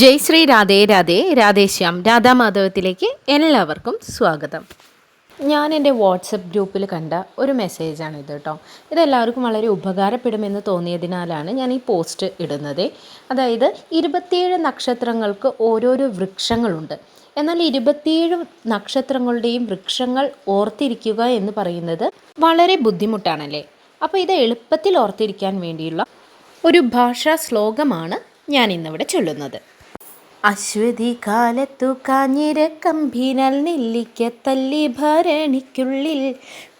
ജയ് ശ്രീ രാധേ രാധേ രാധേശ്യാം രാധാമാധവത്തിലേക്ക് എല്ലാവർക്കും സ്വാഗതം. ഞാൻ എന്റെ വാട്സപ്പ് ഗ്രൂപ്പിൽ കണ്ട ഒരു മെസ്സേജാണ് ഇത് കേട്ടോ. ഇതെല്ലാവർക്കും വളരെ ഉപകാരപ്പെടുമെന്ന് തോന്നിയതിനാലാണ് ഞാൻ ഈ പോസ്റ്റ് ഇടുന്നത്. അതായത് ഇരുപത്തിയേഴ് നക്ഷത്രങ്ങൾക്ക് ഓരോരോ വൃക്ഷങ്ങളുണ്ട്. എന്നാൽ ഇരുപത്തിയേഴ് നക്ഷത്രങ്ങളുടെയും വൃക്ഷങ്ങൾ ഓർത്തിരിക്കുക എന്ന് പറയുന്നത് വളരെ ബുദ്ധിമുട്ടാണല്ലേ? അപ്പോൾ ഇത് എളുപ്പത്തിൽ ഓർത്തിരിക്കാൻ വേണ്ടിയുള്ള ഒരു ഭാഷാ ശ്ലോകമാണ് ഞാൻ ഇന്നിവിടെ ചൊല്ലുന്നത്. അശ്വതി കാലത്തു നെല്ലിക്ക തല്ലി ഭരണിക്കുള്ളിൽ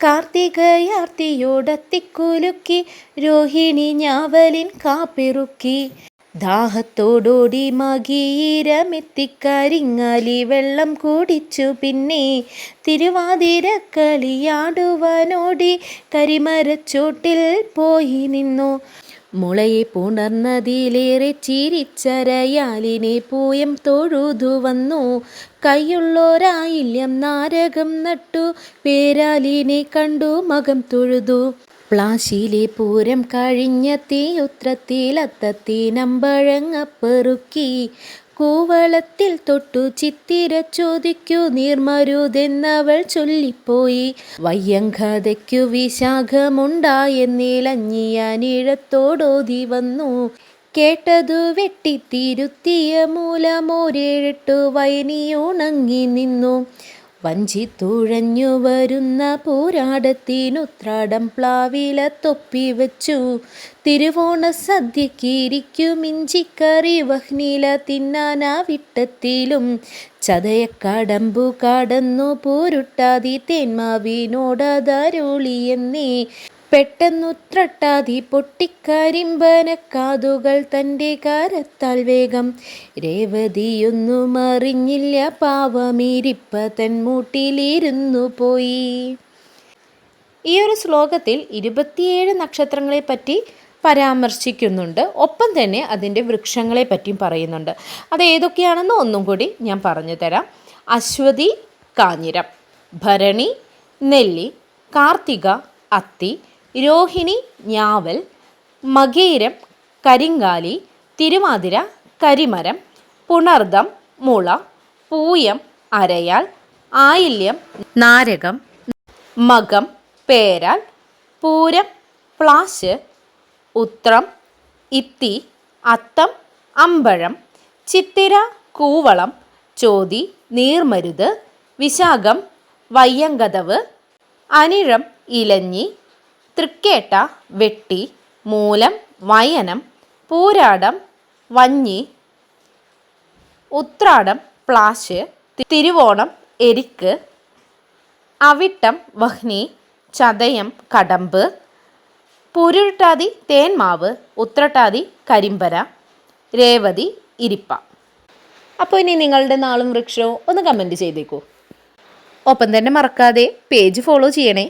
കാർത്തികയാർത്തിയോടത്തിക്കുലുക്കി രോഹിണി ഞാവലിൻ കാപ്പിറുക്കി. ദാഹത്തോടോടി മകീരമെത്തിക്കരിങ്ങാലി വെള്ളം കുടിച്ചു പിന്നെ തിരുവാതിര കളിയാടുവാനോടി കരിമരച്ചോട്ടിൽ പോയി നിന്നു. മുളയെ പുണർന്നതിലേറെ ചിരിച്ചരയാലിനെ പൂയം തൊഴുതു വന്നു. കൈയുള്ളോരായില്യം നാരകം നട്ടു പേരാലിനെ കണ്ടു മകം തൊഴുതു. പ്ലാശിയിലെ പൂരം കഴിഞ്ഞ തീയുത്രത്തിലത്തീനമ്പഴങ്ങപ്പെറുക്കി കൂവളത്തിൽ തൊട്ടു ചിത്തിര ചോദിക്കു നീർമരുതെന്നവൾ ചൊല്ലിപ്പോയി. വയ്യങ്കഥയ്ക്കു വിശാഖമുണ്ടായെന്നിലഞ്ഞിയാനിഴത്തോടോതി വന്നു. കേട്ടതു വെട്ടിത്തിരുത്തിയ മൂലമോരേഴെട്ടു വൈനിയുണങ്ങി നിന്നു. വഞ്ചിത്തുഴഞ്ഞു വരുന്ന പോരാടത്തിനുത്രാടം പ്ലാവില തൊപ്പി വെച്ചു. തിരുവോണ സദ്യക്കിരിക്കും ഇഞ്ചിക്കറി വഹ്നില തിന്നാനാ വിട്ടത്തിലും ചതയക്കടമ്പു കടന്നു പോരുട്ടാതി തേന്മാവിനോടതരുളിയെന്നേ. പെട്ടെന്നുത്രട്ടാതി പൊട്ടിക്കരിമ്പന കാതുകൾ തന്റെ കാരത്താൽ വേഗം. രേവതിയൊന്നും അറിഞ്ഞില്ല പാവമീരിപ്പ തൻമൂട്ടിലിരുന്നു പോയി. ഈ ഒരു ശ്ലോകത്തിൽ ഇരുപത്തിയേഴ് നക്ഷത്രങ്ങളെ പറ്റി പരാമർശിക്കുന്നുണ്ട്. ഒപ്പം തന്നെ അതിന്റെ വൃക്ഷങ്ങളെ പറ്റിയും പറയുന്നുണ്ട്. അത് ഏതൊക്കെയാണെന്ന് ഒന്നും കൂടി ഞാൻ പറഞ്ഞു തരാം. അശ്വതി കാഞ്ഞിരം. ഭരണി നെല്ലി. കാർത്തിക അത്തി. രോഹിണി ഞാവൽ മകേരം കരിങ്കാലി തിരുമാതിര കരിമരം പുണർദം മുള പൂയം അരയാൽ ആയില്യം നാരകം മകം പേരാൽ പൂരം പ്ലാശ് ഉത്രം ഇത്തി അത്തം അമ്പഴം ചിത്തിര കൂവളം ചോതി നീർമരുത് വിശാഖം വയ്യങ്കതവ് അനിഴം ഇലഞ്ഞി തൃക്കേട്ട വെട്ടി മൂലം വയനം പൂരാടം വഞ്ഞി ഉത്രാടം പ്ലാശ് തിരുവോണം എരിക്ക് അവിട്ടം വഹ്നി ചതയം കടമ്പ് പുരുട്ടാതി തേന്മാവ് ഉത്രട്ടാതി കരിമ്പര രേവതി ഇരിപ്പ. അപ്പോൾ ഇനി നിങ്ങളുടെ നാളും വൃക്ഷവും ഒന്ന് കമന്റ് ചെയ്തേക്കൂ. ഒപ്പം തന്നെ മറക്കാതെ പേജ് ഫോളോ ചെയ്യണേ.